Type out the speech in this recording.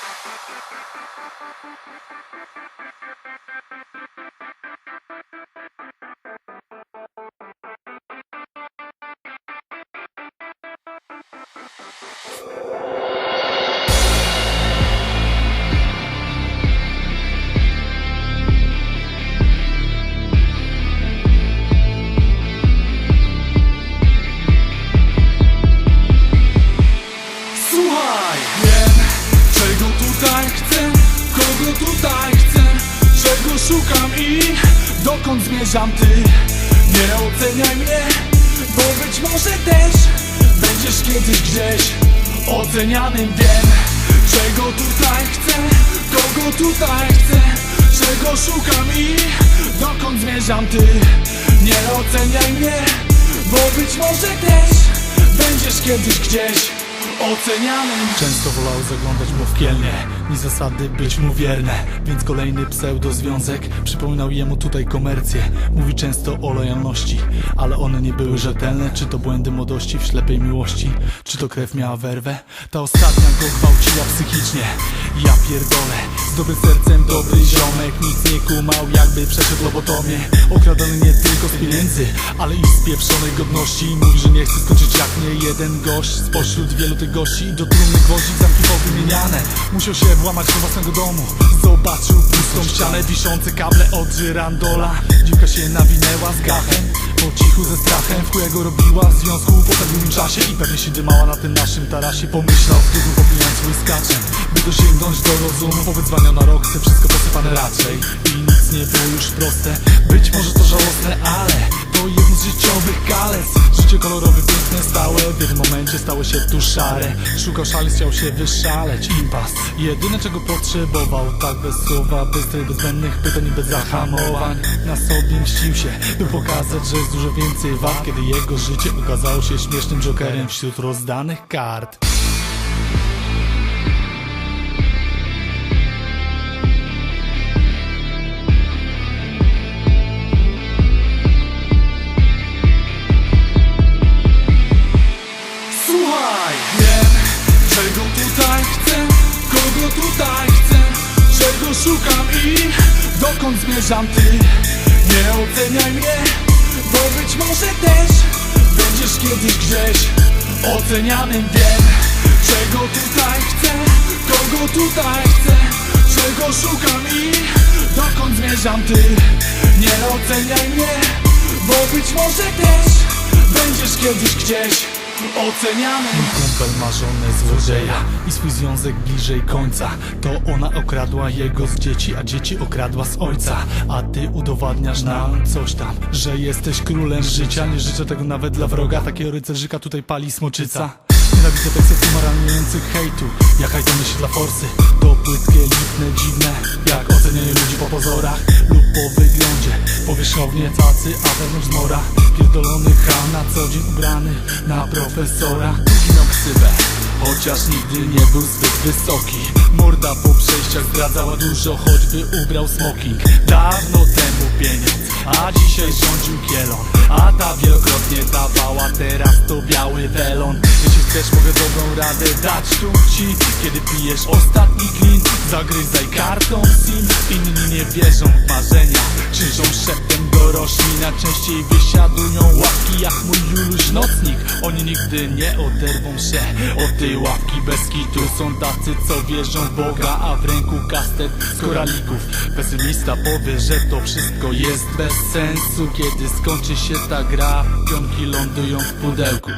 you kogo tutaj chcę, czego szukam i dokąd zmierzam ty. Nie oceniaj mnie, bo być może też będziesz kiedyś gdzieś ocenianym. Wiem czego tutaj chcę, kogo tutaj chcę, czego szukam i dokąd zmierzam ty. Nie oceniaj mnie, bo być może też będziesz kiedyś gdzieś ocenianym Często wolał zaglądać mu w kielnie Niż zasady być mu wierne. Więc kolejny pseudozwiązek Przypominał jemu tutaj komercję. Mówi często o lojalności Ale one nie były rzetelne. Czy to błędy młodości w ślepej miłości? Czy to krew miała werwę? Ta ostatnia go gwałciła psychicznie. Ja pierdolę Z dobrym sercem dobry ziomek. Nic nie kumał jakby przeszedł lobotomię. Okradany nie tylko z pieniędzy Ale i z pieprzonej godności. Mówi, że nie chce skończyć jak nie jeden gość. Spośród wielu tych gości Do trumny gwoździk zamki powymieniane. Musiał się włamać do własnego domu. Zobaczył pustą ścianę Wiszące kable od żyrandola. Dziwka się nawinęła z gachem Po cichu ze strachem. W go robiła w związku po pewnym czasie. I pewnie się dymała na tym naszym tarasie. Pomyślał w długo popijając błyskaczem. By dosięgnąć do rozumu Powydzwaniał na rok, chce wszystko posypane raczej. I nic nie było już proste. Być może to żałosne, ale To jeden z życiowych kalec Życie kolorowe, piękne, stałe. W jednym momencie stało się tu szare. Szukał szali, chciał się wyszaleć. Impas, jedyne czego potrzebował Tak bez słowa, bystrych, bez zbędnych pytań bez zahamowań. Na sobie mścił się, by pokazać, że jest dużo więcej wad Kiedy jego życie okazało się śmiesznym jokerem Wśród rozdanych kart tutaj chcę, czego szukam i dokąd zmierzam ty. Nie oceniaj mnie, bo być może też będziesz kiedyś gdzieś ocenianym. Wiem czego tutaj chcę, kogo tutaj chcę, czego szukam i dokąd zmierzam ty. Nie oceniaj mnie, bo być może też będziesz kiedyś gdzieś oceniany Kumpel ma żonę złodzieja. I swój związek bliżej końca. To ona okradła jego z dzieci, a dzieci okradła z ojca. A ty udowadniasz nam coś tam, że jesteś królem życia. Nie życzę tego nawet dla wroga, takiego rycerzyka tutaj pali smoczyca Nienawidzę tekstów moralniających hejtu. Jak hajtamy się dla forsy. To płytkie, lipne, dziwne. Jak ocenianie ludzi po pozorach Lub po wyglądzie. Powierzchownie tacy, a wewnątrz zmora. Pierdolony ham na co dzień ubrany Na profesora. Miał ksywę Chociaż nigdy nie był zbyt wysoki. Morda po przejściach zdradzała dużo Choćby ubrał smoking Dawno temu pieniądz A dzisiaj rządził kielon. A ta wielokrotnie dawała Teraz to biały welon. Jeśli chcesz mogę dobrą radę dać tu ci. Kiedy pijesz ostatni glin Zagryzaj kartą SIM. Inni nie wierzą w marzenia Krzyżą szeptem dorośli Najczęściej wysiadują łapki Oni nigdy nie oderwą się od tej łapki bez kitu. Są tacy co wierzą w Boga A w ręku kastet z koralików. Pesymista powie, że to wszystko jest bez sensu. Kiedy skończy się ta gra Pionki lądują w pudełku